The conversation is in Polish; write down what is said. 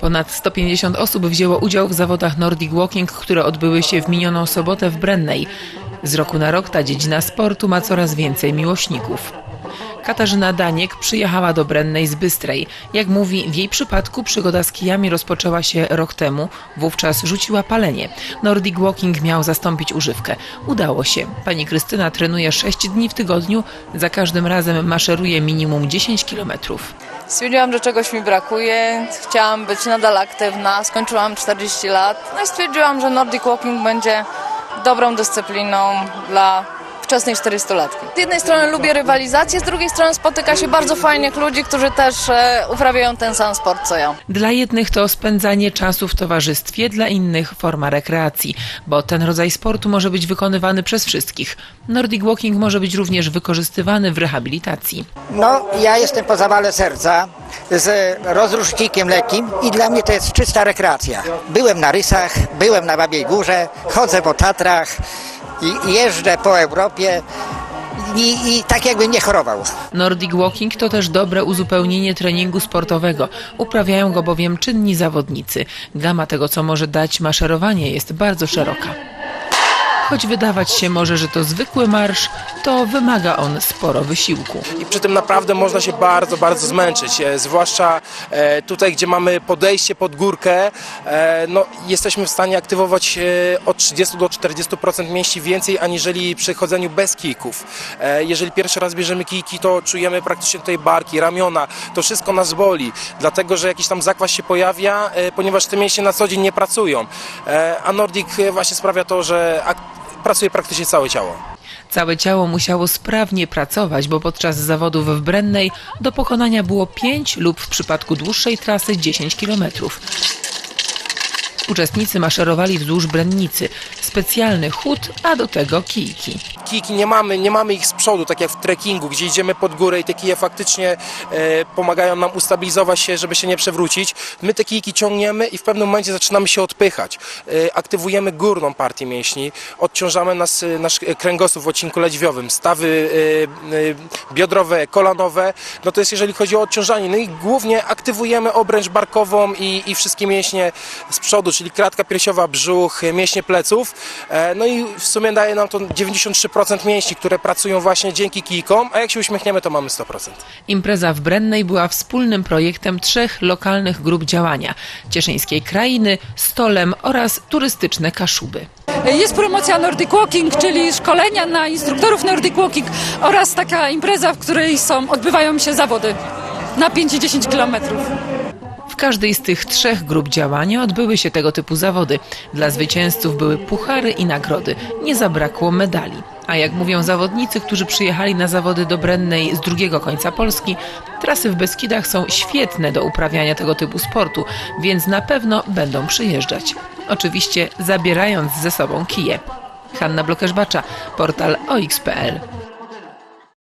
Ponad 150 osób wzięło udział w zawodach Nordic Walking, które odbyły się w minioną sobotę w Brennej. Z roku na rok ta dziedzina sportu ma coraz więcej miłośników. Katarzyna Daniek przyjechała do Brennej z Bystrej. Jak mówi, w jej przypadku przygoda z kijami rozpoczęła się rok temu. Wówczas rzuciła palenie. Nordic Walking miał zastąpić używkę. Udało się. Pani Krystyna trenuje 6 dni w tygodniu. Za każdym razem maszeruje minimum 10 kilometrów. Stwierdziłam, że czegoś mi brakuje, chciałam być nadal aktywna, skończyłam 40 lat, no i stwierdziłam, że Nordic Walking będzie dobrą dyscypliną dla wczesnej 40-latki. Z jednej strony lubię rywalizację, z drugiej strony spotyka się bardzo fajnych ludzi, którzy też e, uprawiają ten sam sport co ja. Dla jednych to spędzanie czasu w towarzystwie, dla innych forma rekreacji, bo ten rodzaj sportu może być wykonywany przez wszystkich. Nordic Walking może być również wykorzystywany w rehabilitacji. No, ja jestem po zawale serca z rozrusznikiem lekkim i dla mnie to jest czysta rekreacja. Byłem na Rysach, byłem na Babiej Górze, chodzę po Tatrach i jeżdżę po Europie i, i tak jakbym nie chorował. Nordic Walking to też dobre uzupełnienie treningu sportowego. Uprawiają go bowiem czynni zawodnicy. Gama tego, co może dać maszerowanie, jest bardzo szeroka. Choć wydawać się może, że to zwykły marsz, to wymaga on sporo wysiłku. i przy tym naprawdę można się bardzo, bardzo zmęczyć, e, zwłaszcza e, tutaj, gdzie mamy podejście pod górkę, e, no, jesteśmy w stanie aktywować od 30 do 40% mięśni więcej, aniżeli przy chodzeniu bez kijków. Jeżeli pierwszy raz bierzemy kijki, to czujemy praktycznie tutaj barki, ramiona, to wszystko nas boli, dlatego, że jakiś tam zakwas się pojawia, ponieważ te mięśnie na co dzień nie pracują, a Nordic właśnie sprawia to, że pracuje praktycznie całe ciało. Całe ciało musiało sprawnie pracować, bo podczas zawodów w Brennej do pokonania było 5 lub w przypadku dłuższej trasy 10 kilometrów. Uczestnicy maszerowali wzdłuż Brennicy. Specjalny chód, a do tego kijki. kijki nie mamy, nie mamy ich z przodu, tak jak w trekkingu, gdzie idziemy pod górę i te kije faktycznie e, pomagają nam ustabilizować się, żeby się nie przewrócić. My te kijki ciągniemy i w pewnym momencie zaczynamy się odpychać. E, aktywujemy górną partię mięśni, odciążamy nas, e, nasz kręgosłup w odcinku ledźwiowym, stawy e, e, biodrowe, kolanowe. No to jest jeżeli chodzi o odciążanie. No i głównie aktywujemy obręcz barkową i, i wszystkie mięśnie z przodu, czyli kratka piersiowa, brzuch, mięśnie pleców. E, No i w sumie daje nam to 93% mięśni, które pracują właśnie dzięki kijkom, a jak się uśmiechniemy, to mamy 100%. Impreza w Brennej była wspólnym projektem trzech lokalnych grup działania Cieszyńskiej Krainy, Stolem oraz turystyczne Kaszuby. Jest promocja Nordic Walking, czyli szkolenia na instruktorów Nordic Walking oraz taka impreza, w której są, odbywają się zawody na 5 i 10 kilometrów. Każdej z tych trzech grup działania odbyły się tego typu zawody. Dla zwycięzców były puchary i nagrody. Nie zabrakło medali. A jak mówią zawodnicy, którzy przyjechali na zawody do Brennej z drugiego końca Polski, trasy w Beskidach są świetne do uprawiania tego typu sportu, więc na pewno będą przyjeżdżać. Oczywiście zabierając ze sobą kije. Hanna Blokeszbacza, portal OX.pl